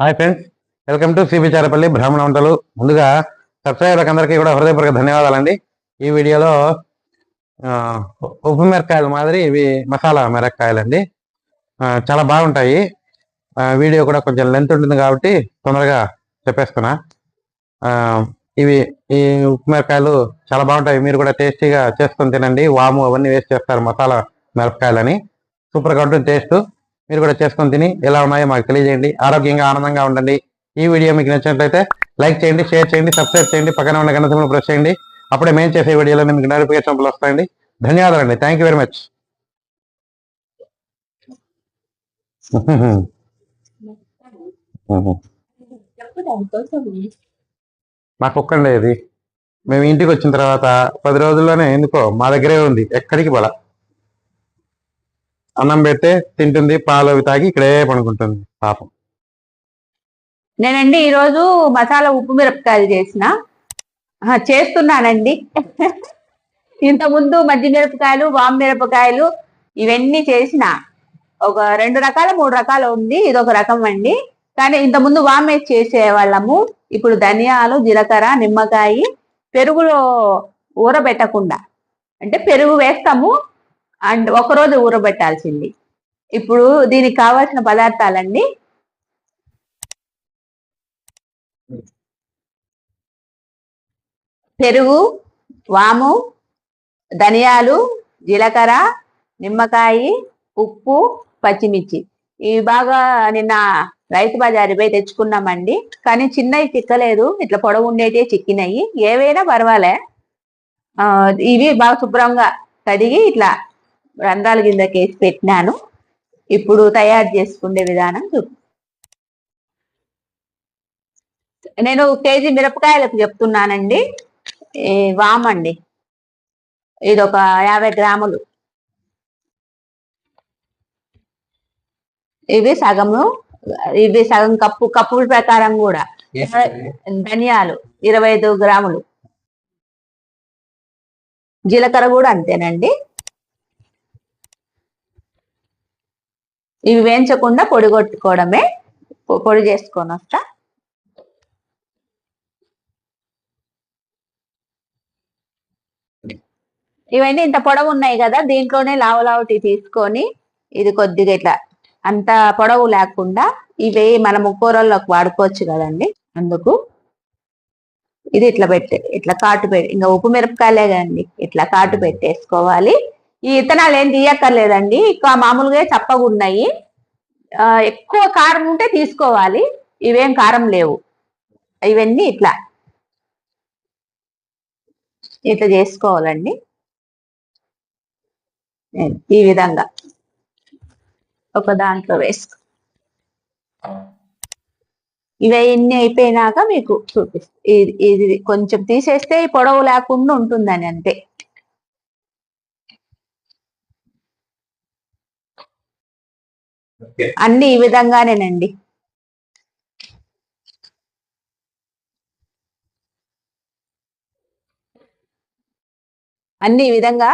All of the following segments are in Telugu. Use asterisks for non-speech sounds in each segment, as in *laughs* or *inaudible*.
Hi friends welcome to CB Charapalli బ్రాహ్మణ వంటలు. ముందుగా సబ్స్క్రైబర్కి అందరికీ కూడా హృదయపూర్వక ధన్యవాదాలండి. ఈ వీడియోలో ఉప్పు మిరకాయలు మాదిరి ఇవి మసాలా మిరపకాయలండి. అండి చాలా బాగుంటాయి. వీడియో కూడా కొంచెం లెంత్ ఉంటుంది కాబట్టి తొందరగా చెప్పేస్తున్నా. ఇవి ఈ ఉప్పు మిరపకాయలు చాలా బాగుంటాయి. మీరు కూడా టేస్టీగా చేసుకొని తినండి. వాము అవన్నీ వేస్ట్ చేస్తారు మసాలా మిరపకాయలని. సూపర్గా ఉంటుంది టేస్ట్. మీరు కూడా చేసుకొని తిని ఎలా ఉన్నాయో మాకు తెలియజేయండి. ఆరోగ్యంగా ఆనందంగా ఉండండి. ఈ వీడియో మీకు నచ్చినట్లయితే లైక్ చేయండి షేర్ చేయండి సబ్స్క్రైబ్ చేయండి పక్కన ఉన్న గణితంలో ప్రెస్ చేయండి. అప్పుడే మేము చేసే వీడియోలో మీకు నోటిఫికేషన్ వస్తాయండి. ధన్యవాదాలండి. థ్యాంక్ యూ వెరీ మచ్ మా కుక్క అండి ఇది. మేము ఇంటికి వచ్చిన తర్వాత పది రోజుల్లోనే ఎందుకో మా దగ్గరే ఉంది. ఎక్కడికి పోలా? అన్నం పెడితే తింటుంది పాలు అవి తాగి ఇక్కడే పడుకుంటుంది పాపం. నేనండి ఈరోజు మసాలా ఉప్పు మిరపకాయలు చేసిన. చేస్తున్నానండి. ఇంత ముందు మధ్య మిరపకాయలు వామ్ మిరపకాయలు ఇవన్నీ చేసిన. ఒక రెండు రకాల మూడు రకాలు ఉంది ఇది ఒక రకం అండి. కానీ ఇంత ముందు వామ్ వేసి చేసేవాళ్ళము. ఇప్పుడు ధనియాలు జీలకర్ర నిమ్మకాయ పెరుగులో ఊరబెట్టకుండా. అంటే పెరుగు వేస్తాము అండ్ ఒకరోజు ఊరబెట్టాల్సింది. ఇప్పుడు దీనికి కావాల్సిన పదార్థాలండి పెరుగు వాము ధనియాలు జీలకర్ర నిమ్మకాయ ఉప్పు పచ్చిమిర్చి. ఇవి బాగా నిన్న రైతు బజారు పోయి తెచ్చుకున్నామండి. కానీ చిన్నవి చిక్కలేదు. ఇట్లా పొడవు ఉండేటివి చిక్కినాయి. ఏవైనా పర్వాలే. ఇవి బాగా శుభ్రంగా కడిగి ఇట్లా రంధ్రాల కిందకి వేసి పెట్టినాను. ఇప్పుడు తయారు చేసుకునే విధానం చూపు నేను కేజీ మిరపకాయలకు చెప్తున్నానండి. వామండి. ఇది ఒక యాభై గ్రాములు. ఇవి సగము ఇవి సగం కప్పు కప్పుల ప్రకారం కూడా. ధనియాలు ఇరవై ఐదు గ్రాములు. జీలకర్ర కూడా అంతేనండి. ఇవి వేయించకుండా పొడిగొట్టుకోవడమే పొడి చేసుకొని వస్తా ఇవన్నీ ఇంత పొడవు ఉన్నాయి కదా దీంట్లోనే లావు లావుటి తీసుకొని ఇది కొద్దిగా ఇట్లా అంత పొడవు లేకుండా ఇవి మనము కూరల్లోకి వాడుకోవచ్చు కదండి అందుకు. ఇది ఇట్లా పెట్టే ఇట్లా కాటు పెట్టి ఇంకా ఉప్పు మిరపకాయలే కదండి ఇట్లా కాటు పెట్టేసుకోవాలి. ఈ ఇత్తనాలు ఏం తీయక్కర్లేదండి. ఇంకా మామూలుగా చప్పగా ఉన్నాయి ఎక్కువ కారం ఉంటే తీసుకోవాలి. ఇవేం కారం లేవు. ఇవన్నీ ఇట్లా. ఇట్లా చేసుకోవాలండి. ఈ విధంగా ఒక దాంట్లో వేసుకో ఇవన్నీ అయిపోయినాక మీకు చూపిస్తా. ఇది ఇది కొంచెం తీసేస్తే ఈ పొడవు లేకుండా ఉంటుందని అంతే. అన్ని ఈ విధంగానేనండి. అన్ని ఈ విధంగా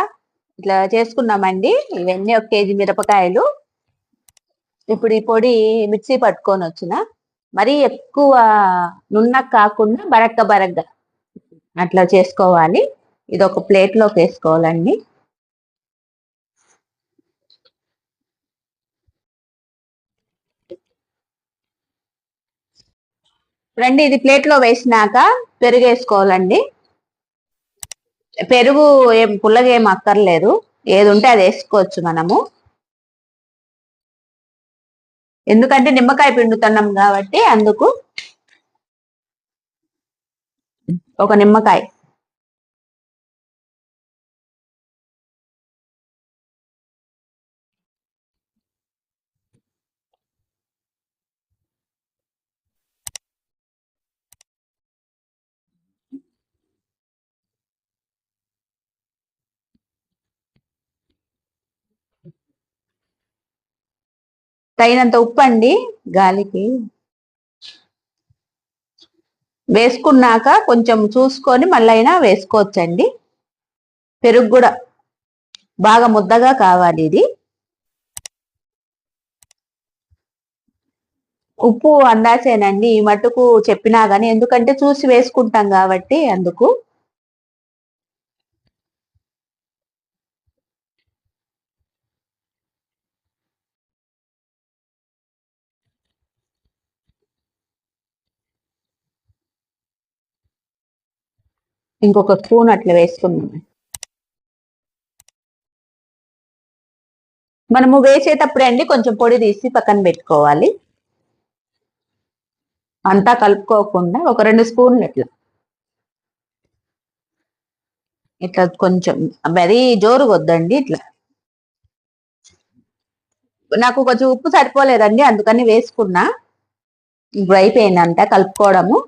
ఇట్లా చేసుకున్నామండి. ఇవన్నీ ఒక కేజీ మిరపకాయలు. ఇప్పుడు ఈ పొడి మిక్సీ పట్టుకొని వచ్చిన. మరీ ఎక్కువ నున్న కాకుండా బరక్క బరగ్గ అట్లా చేసుకోవాలి. ఇది ఒక ప్లేట్లోకి వేసుకోవాలండి. రండి ఇది ప్లేట్లో వేసినాక పెరుగు వేసుకోవాలండి పెరుగు ఏం పుల్లగా ఏం అక్కర్లేదు. ఏది ఉంటే అది వేసుకోవచ్చు మనము. ఎందుకంటే నిమ్మకాయ పిండుతున్నాం కాబట్టి అందుకు ఒక నిమ్మకాయ. తగినంత ఉప్పు అండి గాలికి. వేసుకున్నాక కొంచెం చూసుకొని మళ్ళీ అయినా వేసుకోవచ్చండి. పెరుగు కూడా బాగా ముద్దగా కావాలి ఇది. ఉప్పు అందాసేనండి ఈ మట్టుకు చెప్పినా కానీ ఎందుకంటే చూసి వేసుకుంటాం కాబట్టి అందుకు. ఇంకొక స్పూన్ అట్లా వేసుకున్నాం మనము వేసేటప్పుడే అండి కొంచెం పొడి తీసి పక్కన పెట్టుకోవాలి. అంతా కలుపుకోకుండా ఒక రెండు స్పూన్లు ఇట్లా ఇట్లా కొంచెం మరీ జోరు వద్దండి ఇట్లా. నాకు కొంచెం ఉప్పు సరిపోలేదండి అందుకని వేసుకున్నా. ఇప్పుడు అయిపోయిందంట అంతా కలుపుకోవడము.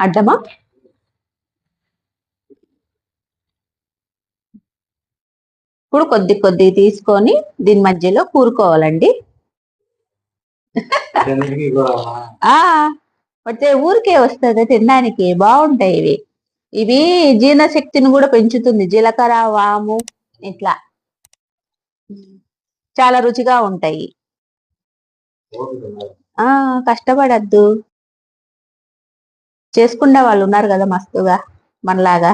అడ్డమా ఇప్పుడు కొద్ది కొద్ది తీసుకొని దీని మధ్యలో కూరుకోవాలండి. ఆ వచ్చే ఊరికే వస్తుంది తినడానికి. బాగుంటాయి ఇవి. ఇవి జీర్ణశక్తిని కూడా పెంచుతుంది. జీలకర్ర వాము ఇట్లా. చాలా రుచిగా ఉంటాయి. ఆ కష్టపడద్దు. చేసుకునే వాళ్ళు ఉన్నారు కదా మస్తుగా మనలాగా.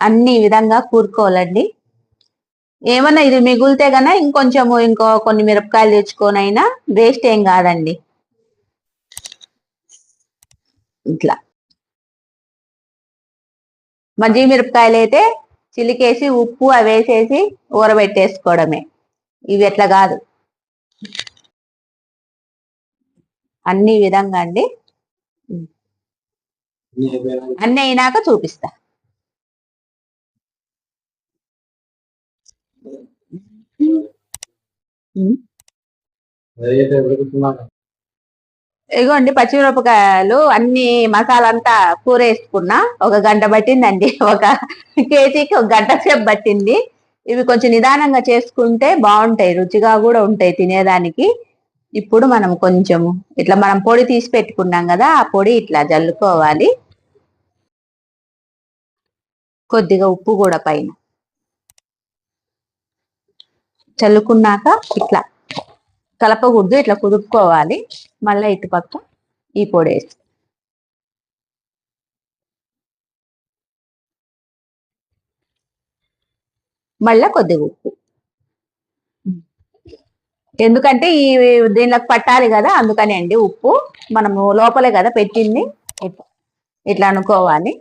అన్ని విధంగా కూరుకోవాలండి. ఏమన్నా ఇది మిగిలితే గన ఇంకొంచెము ఇంకో కొన్ని మిరపకాయలు తెచ్చుకొనైనా వేస్ట్ ఏం కాదండి. ఇట్లా. మజ్జి మిరపకాయలు అయితే చిలికేసి ఉప్పు అవి వేసేసి ఊరబెట్టేసుకోవడమే. ఇవి ఎట్లా కాదు. అన్ని విధంగా అండి. అన్ని అయినాక చూపిస్తా. ఇగోండి పచ్చిమిరపకాయలు అన్ని మసాలా అంతా కూర వేసుకున్నా ఒక గంట పట్టిందండి. *laughs* ఒక కేజీకి ఒక గంట సేపు పట్టింది. ఇవి కొంచెం నిదానంగా చేసుకుంటే బాగుంటాయి రుచిగా కూడా ఉంటాయి తినేదానికి. ఇప్పుడు మనం కొంచెము ఇట్లా మనం పొడి తీసి పెట్టుకున్నాం కదా ఆ పొడి ఇట్లా జల్లుకోవాలి. కొద్దిగా ఉప్పు కూడా పైన. చల్లుకున్నాక ఇట్లా కలపకూడదు ఇట్లా కుదుపుకోవాలి. మళ్ళీ ఇటు పక్క ఈ పొడి వేసి. మళ్ళా కొద్దిగా ఉప్పు. ఎందుకంటే ఈ దీనిలోకి పట్టాలి కదా అందుకని అండి ఉప్పు. మనము లోపలే కదా పెట్టింది. ఇట్లా అనుకోవాలి.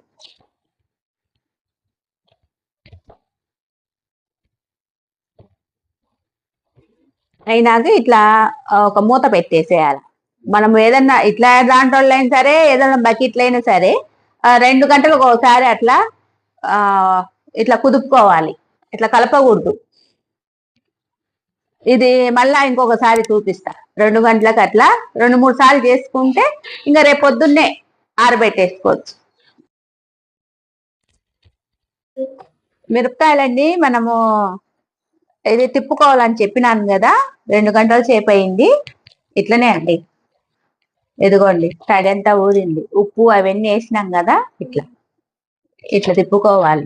అయినాక ఇట్లా ఒక మూత పెట్టేసేయాలి. మనం ఏదన్నా ఇట్లా దాంట్లో అయినా సరే ఏదైనా బకెట్లు అయినా సరే రెండు గంటలకు ఒకసారి అట్లా ఇట్లా కుదుపుకోవాలి. ఇట్లా కలపకూడదు. ఇది మళ్ళా ఇంకొకసారి చూపిస్తా. రెండు గంటలకు అట్లా రెండు మూడు సార్లు చేసుకుంటే ఇంకా రేపు పొద్దున్నే ఆరబెట్టేసుకోవచ్చు. మిరపకాయలండి మనము ఇది తిప్పుకోవాలని చెప్పినాను కదా రెండు గంటల సేపు అయింది. ఇట్లనే అండి. ఎదుగోండి తడి అంతా ఊరింది. ఉప్పు అవన్నీ వేసినాం కదా ఇట్లా. ఇట్లా తిప్పుకోవాలి.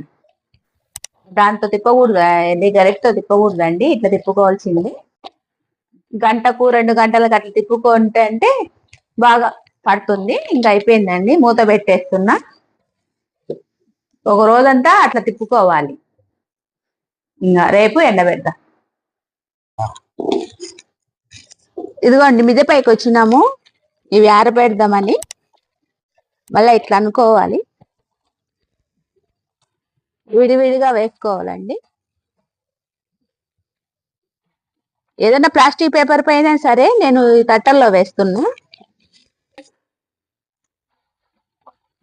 దాంతో తిప్పకూడదు. ఇది గరిటతో తిప్పకూడదండి ఇట్లా తిప్పుకోవాల్సింది. గంటకు రెండు గంటలకు అట్లా తిప్పుకుంటే అంటే బాగా పడుతుంది. ఇంకా అయిపోయిందండి. మూత పెట్టేస్తున్నా. ఒక రోజంతా అట్లా తిప్పుకోవాలి. ఇంకా రేపు ఎండబెడతా ఇదిగోండి మిద్దె పైకి వచ్చినాము. ఇవి ఆరబెడదామని. మళ్ళీ ఇట్లా అనుకోవాలి. విడివిడిగా వేసుకోవాలండి. ఏదైనా ప్లాస్టిక్ పేపర్ పైన సరే నేను ఈ తట్టల్లో వేస్తున్నా.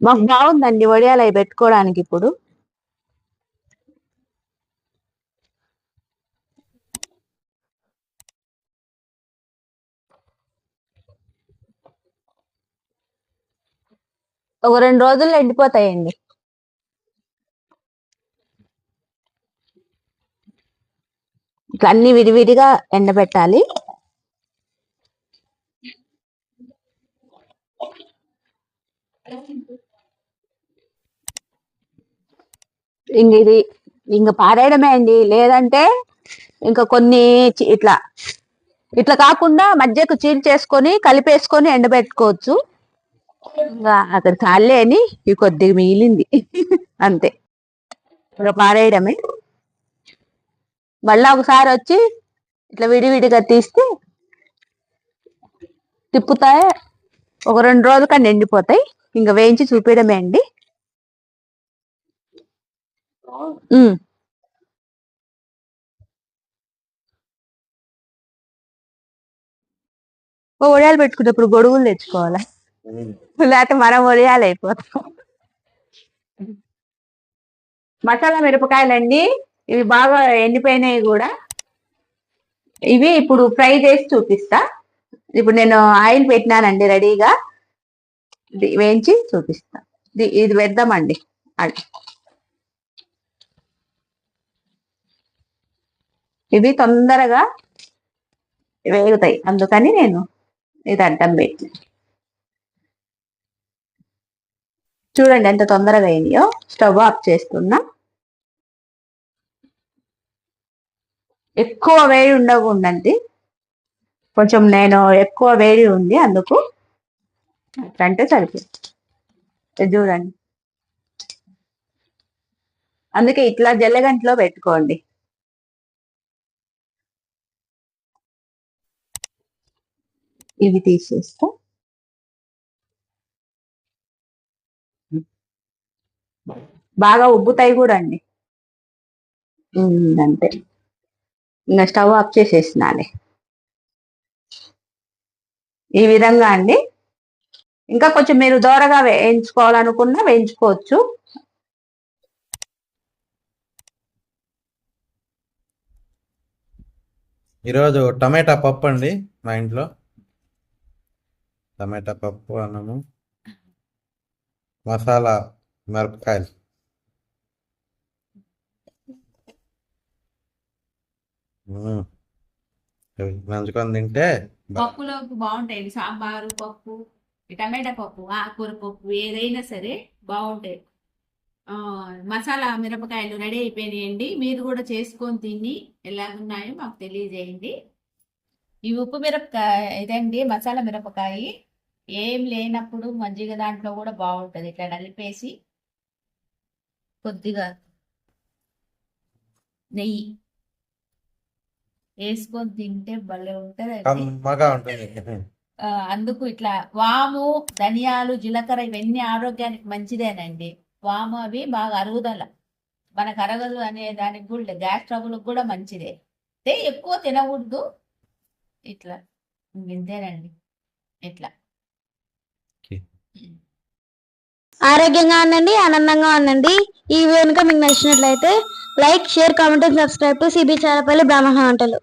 మాకు బాగుందండి వడియాలు అవి పెట్టుకోవడానికి ఇప్పుడు. ఒక రెండు రోజుల్లో ఎండిపోతాయండి. అన్ని విడివిడిగా ఎండబెట్టాలి. ఇంక ఇది ఇంకా పారేయడమే అండి. లేదంటే ఇంకా కొన్ని ఇట్లా ఇట్లా కాకుండా మధ్యకు చీల్ చేసుకొని కలిపేసుకొని ఎండబెట్టుకోవచ్చు. ఇంకా అక్కడ కాళ్ళే అని ఈ కొద్దిగా మిగిలింది. అంతే. ఇంకా పారేయడమే. మళ్ళా ఒకసారి వచ్చి ఇట్లా విడివిడిగా తీస్తే తిప్పుతాయి. ఒక రెండు రోజుల కన్నా ఎండిపోతాయి. ఇంకా వేయించి చూపించడమే అండి. ఓ ఒడియాలు పెట్టుకునేప్పుడు గొడుగులు తెచ్చుకోవాలా? లేకపోతే మనం ఒడియాలు అయిపోతాం. మసాలా మిరపకాయలండి. ఇవి బాగా ఎండిపోయినాయి కూడా. ఇవి ఇప్పుడు ఫ్రై చేసి చూపిస్తా. ఇప్పుడు నేను ఆయిల్ పెట్టినానండి రెడీగా. ఇది వేయించి చూపిస్తా. ఇది ఇది పెడదామండి. అది. ఇవి తొందరగా వేగుతాయి. అందుకని నేను ఇది అడ్డం పెట్టి చూడండి ఎంత తొందరగా అయినాయో. స్టవ్ ఆఫ్ చేస్తున్నా. ఎక్కువ వేడి ఉండకుండండి కొంచెం నేను ఎక్కువ వేడి ఉంది అందుకు అట్లంటే అంటే సరిపోతుంది. ఇది చూడండి. అందుకే ఇట్లా జల్లగంటలో పెట్టుకోండి. ఇవి తీసేస్తా. బాగా ఉబ్బుతాయి కూడా అండి అంతే. ఇంకా స్టవ్ ఆఫ్ చేసేసినాలే ఈ విధంగా అండి. ఇంకా కొంచెం మీరు దోరగా వేయించుకోవాలనుకున్నా వేయించుకోవచ్చు. ఈరోజు టమాటా పప్పు అండి మా ఇంట్లో. టమాటా పప్పు అన్నము మసాలా మిరపకాయలు మ్మ్. ఇవి నంచుకొని తింటే పప్పులోకి బాగుంటాయి సాంబారు పప్పు టమాటా పప్పు ఆకుకూర పప్పు ఏదైనా సరే బాగుంటాయి. మసాలా మిరపకాయలు రెడీ అయిపోయినాయండి. మీరు కూడా చేసుకొని తిని ఎలాగున్నాయో మాకు తెలియజేయండి. ఈ ఉప్పు మిరపకాయ ఇదండి మసాలా మిరపకాయ. ఏం లేనప్పుడు మజ్జిగ దాంట్లో కూడా బాగుంటుంది. ఇట్లా నలిపేసి కొద్దిగా నెయ్యి. వేసుకొని తింటే భలే ఉంటుంది. అందుకు ఇట్లా వాము ధనియాలు జీలకర్ర ఇవన్నీ ఆరోగ్యానికి మంచిదేనండి. వాము అవి బాగా అరుగుదల. మనకు అరగదు అనే దానికి కూడా గ్యాస్ ట్రబుల్ కూడా మంచిదే. అయితే ఎక్కువ తినకూడదు. ఇట్లా. ఇంతేనండి. ఇట్లా. ఆరోగ్యంగా ఉండండి ఆనందంగా ఉండండి. ఈ వీడియో కనుక మీకు నచ్చినట్లయితే like share comment subscribe to CB Charapalli బ్రాహ్మణ వంటలు